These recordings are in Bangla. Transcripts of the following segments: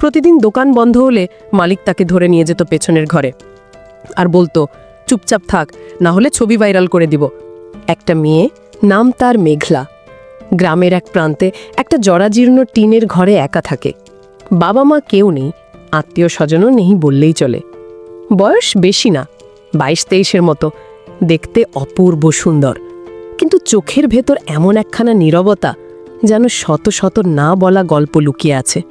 প্রতিদিন দোকান বন্ধ হলে মালিক তাকে ধরে নিয়ে যেত পেছনের ঘরে। আর বলতো, চুপচাপ থাক, না হলে ছবি ভাইরাল করে দিব। একটা মেয়ে, নাম তার মেঘলা। গ্রামের এক প্রান্তে একটা জরাজীর্ণ টিনের ঘরে একা থাকে। বাবা মা কেউ নেই, আত্মীয় স্বজনও নেই বললেই চলে। বয়স বেশি না, বাইশ তেইশের মতো, দেখতে অপূর্ব সুন্দর। কিন্তু চোখের ভেতর এমন একখানা নীরবতা যেন শত শত না বলা গল্প লুকিয়ে আছে।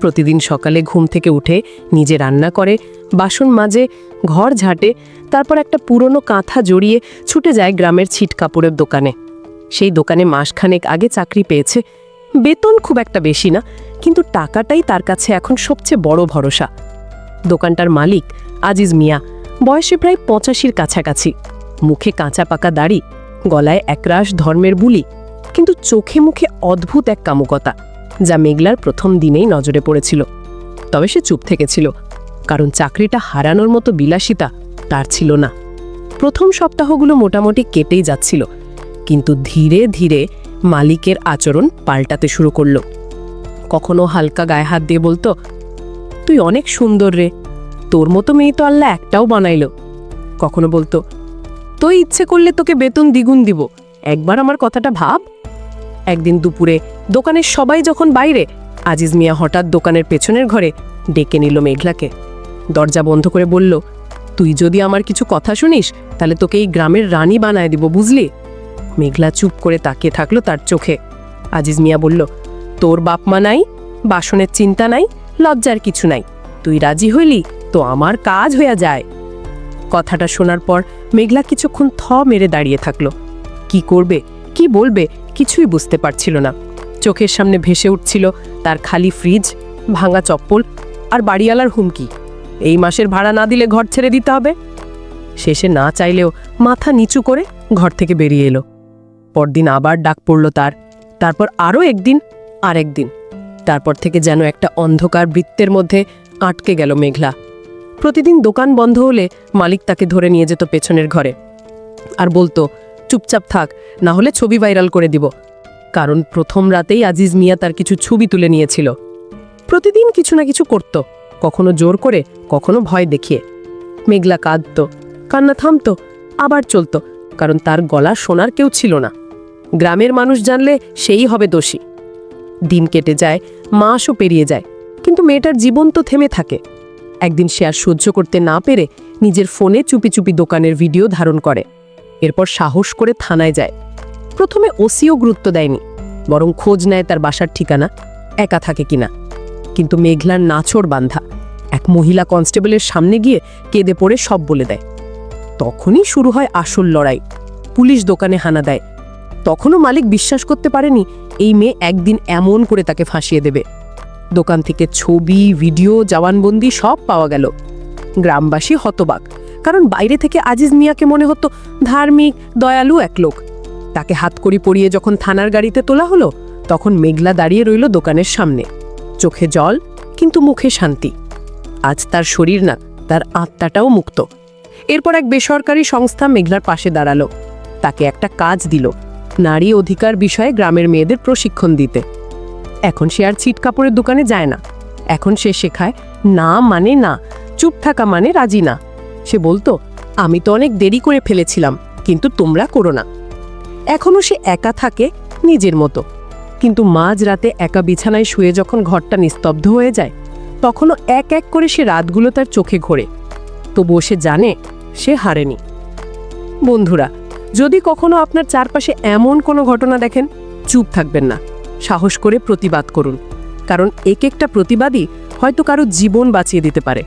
প্রতিদিন সকালে ঘুম থেকে উঠে নিজে রান্না করে, বাসন মাজে, ঘর ঝাঁটে, তারপর একটা পুরনো কাঁথা জড়িয়ে ছুটে যায় গ্রামের ছিট কাপড়ের দোকানে। সেই দোকানে মাসখানেক আগে চাকরি পেয়েছে। বেতন খুব একটা বেশি না, কিন্তু টাকাটাই তার কাছে এখন সবচেয়ে বড় ভরসা। দোকানটার মালিক আজিজ মিয়া, বয়সে প্রায় পঁচাশির কাছাকাছি। মুখে কাঁচা পাকা দাড়ি, গলায় একরাশ ধর্মের বুলি, কিন্তু চোখে মুখে অদ্ভুত এক কামুকতা। যা মেঘলার প্রথম দিনেই নজরে পড়েছিল। তবে সে চুপ থেকেছিল, কারণ চাকরিটা হারানোর মতো বিলাসিতা তার ছিল না। প্রথম সপ্তাহগুলো মোটামুটি কেটেই যাচ্ছিল, কিন্তু ধীরে ধীরে মালিকের আচরণ পাল্টাতে শুরু করল। কখনো হালকা গায়ে হাত দিয়ে বলতো, তুই অনেক সুন্দর রে, তোর মতো মেয়ে তো আল্লাহ একটাও বানাইল। কখনো বলতো, তুই ইচ্ছে করলে তোকে বেতন দ্বিগুণ দিব, একবার আমার কথাটা ভাব। একদিন দুপুরে দোকানের সবাই যখন বাইরে, আজিজ মিয়া হঠাৎ দোকানের পেছনের ঘরে ডেকে নিল মেঘলাকে। দরজা বন্ধ করে বলল, তুই যদি আমার কিছু কথা শুনিস, তাহলে তোকে এই গ্রামের রানী বানায় দিব, বুঝলি? মেঘলা চুপ করে তাকিয়ে থাকল তার চোখে। আজিজ মিয়া বলল, তোর বাপ মা নাই, বাসনের চিন্তা নাই, লজ্জার কিছু নাই। তুই রাজি হইলি, তো আমার কাজ হইয়া যায়। কথাটা শোনার পর মেঘলা কিছুক্ষণ থ মেরে দাঁড়িয়ে থাকল। কি করবে? কি বলবে কিছুই বুঝতে পারছিল না। চোখের সামনে ভেসে উঠছিল তার খালি ফ্রিজ, ভাঙা চপ্পল আর বাড়িওয়ালার হুমকি। এই মাসের ভাড়া না দিলে ঘর ছেড়ে দিতে হবে। শেষে না চাইলেও মাথা নিচু করে ঘর থেকে বেরিয়ে এলো। পরদিন আবার ডাক পড়ল তার, তারপর আরও একদিন আর একদিন তারপর থেকে যেন একটা অন্ধকার বৃত্তের মধ্যে আটকে গেল মেঘলা। প্রতিদিন দোকান বন্ধ হলে মালিক তাকে ধরে নিয়ে যেত পেছনের ঘরে। আর বলতো চুপচাপ থাক, না হলে ছবি ভাইরাল করে দিব। কারণ প্রথম রাতেই আজিজ মিয়া তার কিছু ছবি তুলে নিয়েছিল। প্রতিদিন কিছু না কিছু করত, কখনো জোর করে, কখনো ভয় দেখিয়ে। মেঘলা কাঁদত, কান্না থামতো, আবার চলতো, কারণ তার গলা শোনার কেউ ছিল না। গ্রামের মানুষ জানলে সেই হবে দোষী। দিন কেটে যায়, মাসও পেরিয়ে যায়, কিন্তু মেয়েটার জীবন তো থেমে থাকে। একদিন সে আর সহ্য করতে না পেরে নিজের ফোনে চুপি চুপি দোকানের ভিডিও ধারণ করে। এরপর সাহস করে থানায় যায়। প্রথমে ওসিও গুরুত্ব দেয়নি, বরং খোঁজ নেয় তার বাসার ঠিকানা, একা থাকে কিনা। কিন্তু মেঘলার নাছড় বান্ধা, এক মহিলা কনস্টেবলের সামনে গিয়ে কেঁদে পড়ে সব বলে দেয়। তখনই শুরু হয় আসল লড়াই। পুলিশ দোকানে হানা দেয়। তখনও মালিক বিশ্বাস করতে পারেনি, এই মেয়ে একদিন এমন করে তাকে ফাঁসিয়ে দেবে। দোকান থেকে ছবি, ভিডিও, জবানবন্দি সব পাওয়া গেল। গ্রামবাসী হতবাক। কারণ বাইরে থেকে আজিজ মিয়াকে মনে হতো ধার্মিক, দয়ালু এক লোক। তাকে হাতকড়ি পরিয়ে যখন থানার গাড়িতে তোলা হলো, তখন মেঘলা দাঁড়িয়ে রইল দোকানের সামনে। চোখে জল, কিন্তু মুখে শান্তি। আজ তার শরীর না, তার আত্মাটাও মুক্ত। এরপর এক বেসরকারি সংস্থা মেঘলার পাশে দাঁড়াল। তাকে একটা কাজ দিল, নারী অধিকার বিষয়ে গ্রামের মেয়েদের প্রশিক্ষণ দিতে। এখন সে আর ছিট কাপড়ের দোকানে যায় না। এখন সে শেখায়, না মানে না, চুপ থাকা মানে রাজি না। সে বলতো, আমি তো অনেক দেরি করে ফেলেছিলাম, কিন্তু তোমরা করো না। এখনও সে একা থাকে নিজের মতো। কিন্তু মাঝ রাতে একা বিছানায় শুয়ে যখন ঘরটা নিস্তব্ধ হয়ে যায়, তখনও এক এক করে সে রাতগুলো তার চোখে ঘোরে। তবুও সে জানে সে হারেনি। বন্ধুরা, যদি কখনো আপনার চারপাশে এমন কোনো ঘটনা দেখেন, চুপ থাকবেন না। সাহস করে প্রতিবাদ করুন। কারণ এক একটা প্রতিবাদী হয়তো কারও জীবন বাঁচিয়ে দিতে পারে।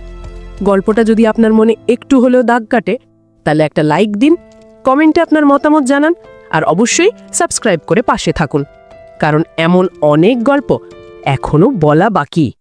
গল্পটা যদি আপনার মনে একটু হলেও দাগ কাটে, তাহলে একটা লাইক দিন, কমেন্টে আপনার মতামত জানান, আর অবশ্যই সাবস্ক্রাইব করে পাশে থাকুন। কারণ এমন অনেক গল্প এখনও বলা বাকি।